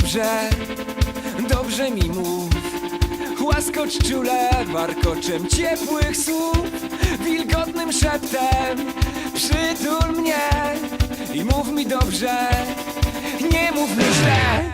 dobrze, dobrze mi mów. Łaskocz czule warkoczem ciepłych słów Wilgotnym szeptem przytul mnie I mów mi dobrze, nie mów mi źle.